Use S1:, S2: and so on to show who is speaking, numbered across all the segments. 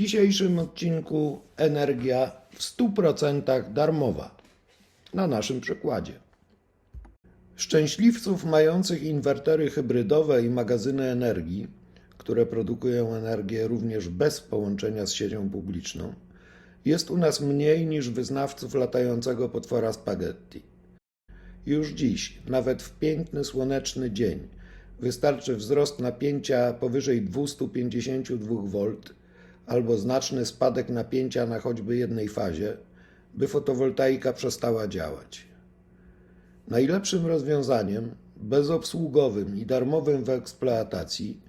S1: dzisiejszym odcinku energia w 100% darmowa. Na naszym przykładzie. Szczęśliwców mających inwertery hybrydowe i magazyny energii, które produkują energię również bez połączenia z siecią publiczną, jest u nas mniej niż wyznawców latającego potwora spaghetti. Już dziś, nawet w piękny słoneczny dzień, wystarczy wzrost napięcia powyżej 252 V albo znaczny spadek napięcia na choćby jednej fazie, by fotowoltaika przestała działać. Najlepszym rozwiązaniem, bezobsługowym i darmowym w eksploatacji,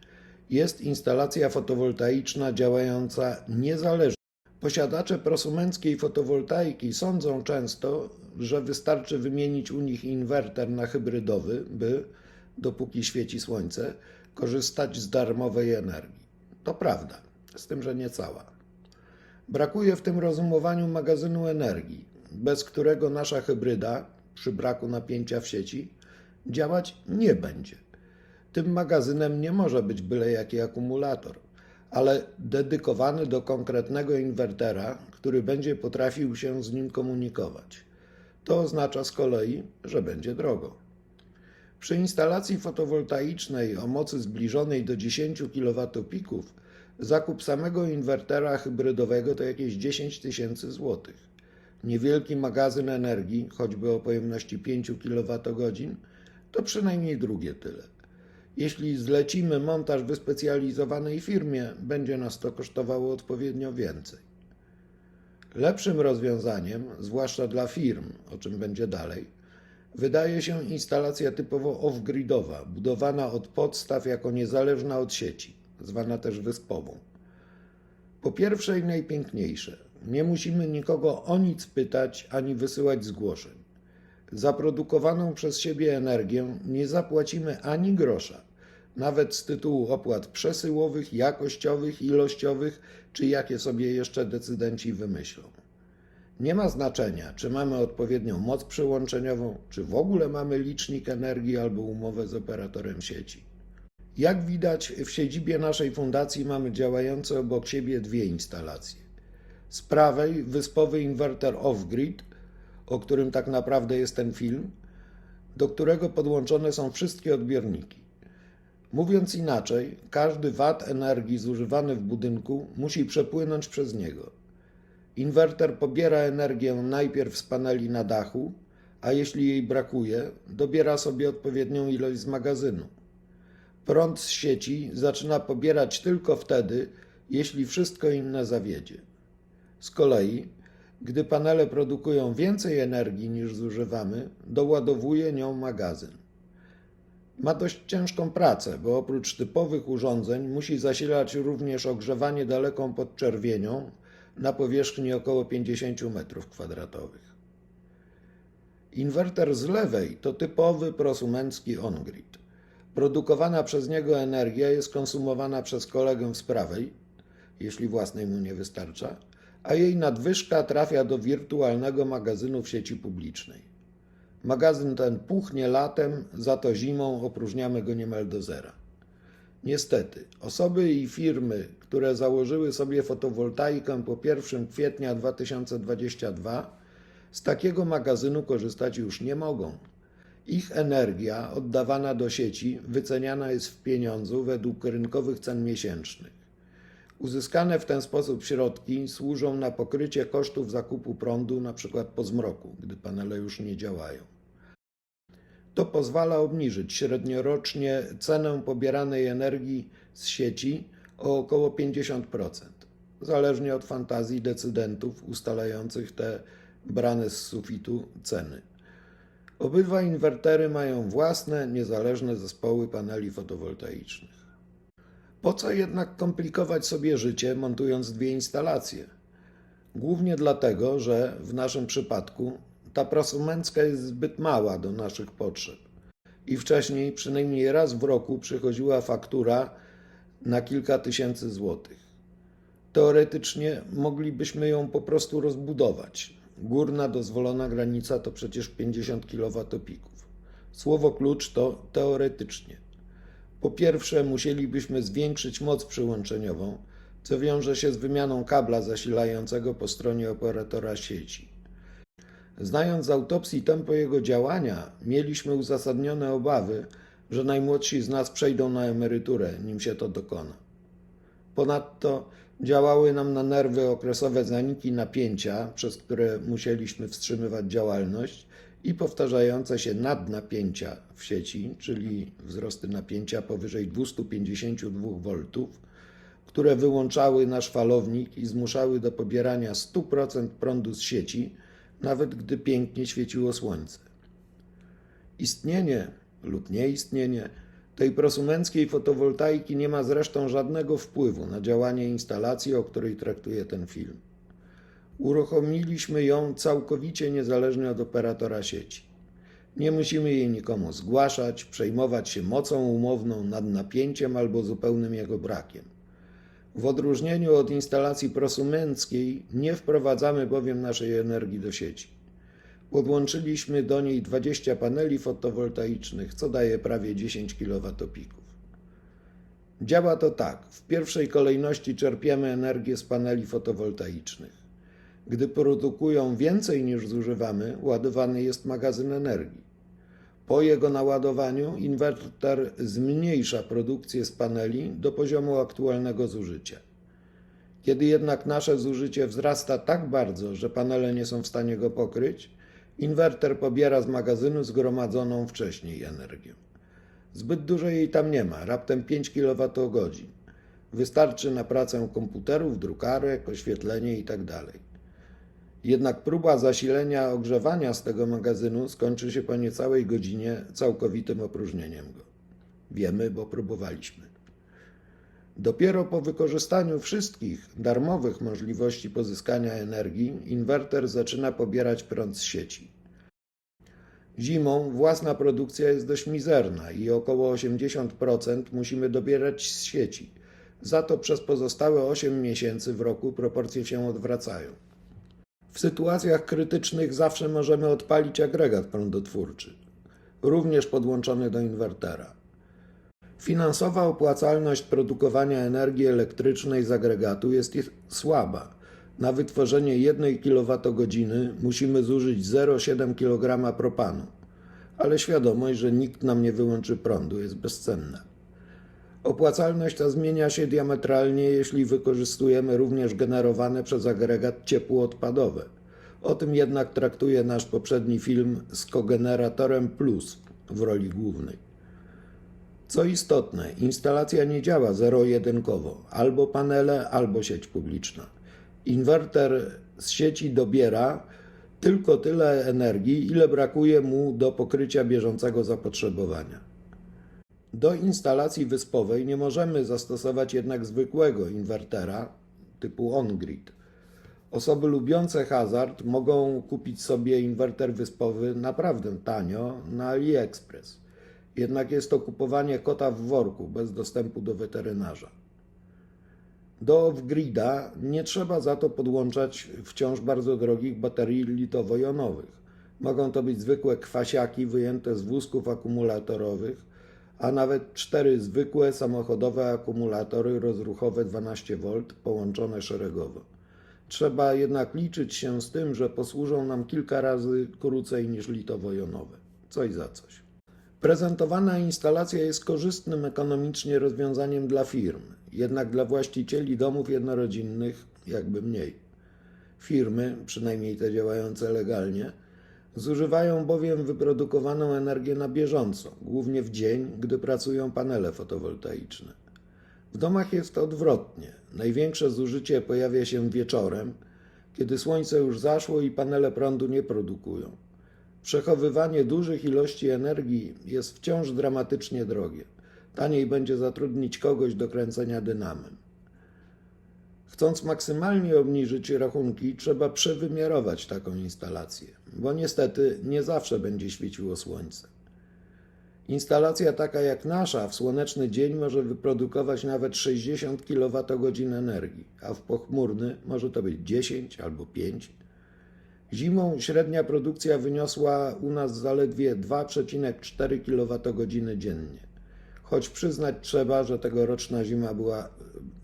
S1: jest instalacja fotowoltaiczna działająca niezależnie. Posiadacze prosumenckiej fotowoltaiki sądzą często, że wystarczy wymienić u nich inwerter na hybrydowy, by, dopóki świeci słońce, korzystać z darmowej energii. To prawda, z tym, że nie cała. Brakuje w tym rozumowaniu magazynu energii, bez którego nasza hybryda, przy braku napięcia w sieci, działać nie będzie. Tym magazynem nie może być byle jaki akumulator, ale dedykowany do konkretnego inwertera, który będzie potrafił się z nim komunikować. To oznacza z kolei, że będzie drogo. Przy instalacji fotowoltaicznej o mocy zbliżonej do 10 kWp zakup samego inwertera hybrydowego to jakieś 10 tysięcy złotych. Niewielki magazyn energii, choćby o pojemności 5 kWh, to przynajmniej drugie tyle. Jeśli zlecimy montaż wyspecjalizowanej firmie, będzie nas to kosztowało odpowiednio więcej. Lepszym rozwiązaniem, zwłaszcza dla firm, o czym będzie dalej, wydaje się instalacja typowo off-gridowa, budowana od podstaw jako niezależna od sieci, zwana też wyspową. Po pierwsze i najpiękniejsze, nie musimy nikogo o nic pytać ani wysyłać zgłoszeń. Za produkowaną przez siebie energię nie zapłacimy ani grosza, nawet z tytułu opłat przesyłowych, jakościowych, ilościowych, czy jakie sobie jeszcze decydenci wymyślą. Nie ma znaczenia, czy mamy odpowiednią moc przyłączeniową, czy w ogóle mamy licznik energii albo umowę z operatorem sieci. Jak widać, w siedzibie naszej fundacji mamy działające obok siebie dwie instalacje. Z prawej wyspowy inwerter off-grid, o którym tak naprawdę jest ten film, do którego podłączone są wszystkie odbiorniki. Mówiąc inaczej, każdy wat energii zużywany w budynku musi przepłynąć przez niego. Inwerter pobiera energię najpierw z paneli na dachu, a jeśli jej brakuje, dobiera sobie odpowiednią ilość z magazynu. Prąd z sieci zaczyna pobierać tylko wtedy, jeśli wszystko inne zawiedzie. Z kolei, gdy panele produkują więcej energii niż zużywamy, doładowuje nią magazyn. Ma dość ciężką pracę, bo oprócz typowych urządzeń musi zasilać również ogrzewanie daleką podczerwienią na powierzchni około 50 m2. Inwerter z lewej to typowy prosumencki on-grid. Produkowana przez niego energia jest konsumowana przez kolegę z prawej, jeśli własnej mu nie wystarcza, a jej nadwyżka trafia do wirtualnego magazynu w sieci publicznej. Magazyn ten puchnie latem, za to zimą opróżniamy go niemal do zera. Niestety, osoby i firmy, które założyły sobie fotowoltaikę po 1 kwietnia 2022, z takiego magazynu korzystać już nie mogą. Ich energia oddawana do sieci wyceniana jest w pieniądzu według rynkowych cen miesięcznych. Uzyskane w ten sposób środki służą na pokrycie kosztów zakupu prądu, np. po zmroku, gdy panele już nie działają. To pozwala obniżyć średniorocznie cenę pobieranej energii z sieci o około 50%, zależnie od fantazji decydentów ustalających te brane z sufitu ceny. Obydwa inwertery mają własne, niezależne zespoły paneli fotowoltaicznych. Po co jednak komplikować sobie życie, montując dwie instalacje? Głównie dlatego, że w naszym przypadku ta prosumencka jest zbyt mała do naszych potrzeb. I wcześniej przynajmniej raz w roku przychodziła faktura na kilka tysięcy złotych. Teoretycznie moglibyśmy ją po prostu rozbudować. Górna dozwolona granica to przecież 50 kWp. Słowo klucz to teoretycznie. Po pierwsze, musielibyśmy zwiększyć moc przyłączeniową, co wiąże się z wymianą kabla zasilającego po stronie operatora sieci. Znając z autopsji tempo jego działania, mieliśmy uzasadnione obawy, że najmłodsi z nas przejdą na emeryturę, nim się to dokona. Ponadto działały nam na nerwy okresowe zaniki napięcia, przez które musieliśmy wstrzymywać działalność i powtarzające się nadnapięcia w sieci, czyli wzrosty napięcia powyżej 252 V, które wyłączały nasz falownik i zmuszały do pobierania 100% prądu z sieci, nawet gdy pięknie świeciło słońce. Istnienie lub nieistnienie tej prosumenckiej fotowoltaiki nie ma zresztą żadnego wpływu na działanie instalacji, o której traktuje ten film. Uruchomiliśmy ją całkowicie niezależnie od operatora sieci. Nie musimy jej nikomu zgłaszać, przejmować się mocą umowną nad napięciem albo zupełnym jego brakiem. W odróżnieniu od instalacji prosumenckiej nie wprowadzamy bowiem naszej energii do sieci. Podłączyliśmy do niej 20 paneli fotowoltaicznych, co daje prawie 10 kWp. Działa to tak. W pierwszej kolejności czerpiemy energię z paneli fotowoltaicznych. Gdy produkują więcej niż zużywamy, ładowany jest magazyn energii. Po jego naładowaniu inwerter zmniejsza produkcję z paneli do poziomu aktualnego zużycia. Kiedy jednak nasze zużycie wzrasta tak bardzo, że panele nie są w stanie go pokryć, inwerter pobiera z magazynu zgromadzoną wcześniej energię. Zbyt dużo jej tam nie ma, raptem 5 kWh. Wystarczy na pracę komputerów, drukarek, oświetlenie itd. Jednak próba zasilenia ogrzewania z tego magazynu skończy się po niecałej godzinie całkowitym opróżnieniem go. Wiemy, bo próbowaliśmy. Dopiero po wykorzystaniu wszystkich darmowych możliwości pozyskania energii, inwerter zaczyna pobierać prąd z sieci. Zimą własna produkcja jest dość mizerna i około 80% musimy dobierać z sieci. Za to przez pozostałe 8 miesięcy w roku proporcje się odwracają. W sytuacjach krytycznych zawsze możemy odpalić agregat prądotwórczy, również podłączony do inwertera. Finansowa opłacalność produkowania energii elektrycznej z agregatu jest słaba. Na wytworzenie 1 kWh musimy zużyć 0,7 kg propanu, ale świadomość, że nikt nam nie wyłączy prądu jest bezcenna. Opłacalność ta zmienia się diametralnie, jeśli wykorzystujemy również generowane przez agregat ciepło odpadowe. O tym jednak traktuje nasz poprzedni film z kogeneratorem Plus w roli głównej. Co istotne, instalacja nie działa zero-jedynkowo, albo panele, albo sieć publiczna. Inwerter z sieci dobiera tylko tyle energii, ile brakuje mu do pokrycia bieżącego zapotrzebowania. Do instalacji wyspowej nie możemy zastosować jednak zwykłego inwertera typu on-grid. Osoby lubiące hazard mogą kupić sobie inwerter wyspowy naprawdę tanio na AliExpress. Jednak jest to kupowanie kota w worku bez dostępu do weterynarza. Do off-grida nie trzeba za to podłączać wciąż bardzo drogich baterii litowo-jonowych. Mogą to być zwykłe kwasiaki wyjęte z wózków akumulatorowych, a nawet cztery zwykłe samochodowe akumulatory rozruchowe 12V połączone szeregowo. Trzeba jednak liczyć się z tym, że posłużą nam kilka razy krócej niż litowo-jonowe. Coś za coś. Prezentowana instalacja jest korzystnym ekonomicznie rozwiązaniem dla firm, jednak dla właścicieli domów jednorodzinnych jakby mniej. Firmy, przynajmniej te działające legalnie, Zużywają bowiem wyprodukowaną energię na bieżąco, głównie w dzień, gdy pracują panele fotowoltaiczne. W domach jest odwrotnie. Największe zużycie pojawia się wieczorem, kiedy słońce już zaszło i panele prądu nie produkują. Przechowywanie dużych ilości energii jest wciąż dramatycznie drogie. Taniej będzie zatrudnić kogoś do kręcenia dynamem. Chcąc maksymalnie obniżyć rachunki, trzeba przewymiarować taką instalację, bo niestety nie zawsze będzie świeciło słońce. Instalacja taka jak nasza w słoneczny dzień może wyprodukować nawet 60 kWh energii, a w pochmurny może to być 10 albo 5. Zimą średnia produkcja wyniosła u nas zaledwie 2,4 kWh dziennie choć przyznać trzeba, że tegoroczna zima była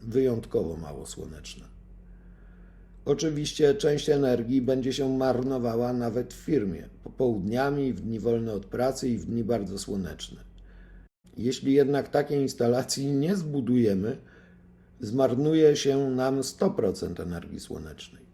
S1: wyjątkowo mało słoneczna. Oczywiście część energii będzie się marnowała nawet w firmie, popołudniami, w dni wolne od pracy i w dni bardzo słoneczne. Jeśli jednak takiej instalacji nie zbudujemy, zmarnuje się nam 100% energii słonecznej.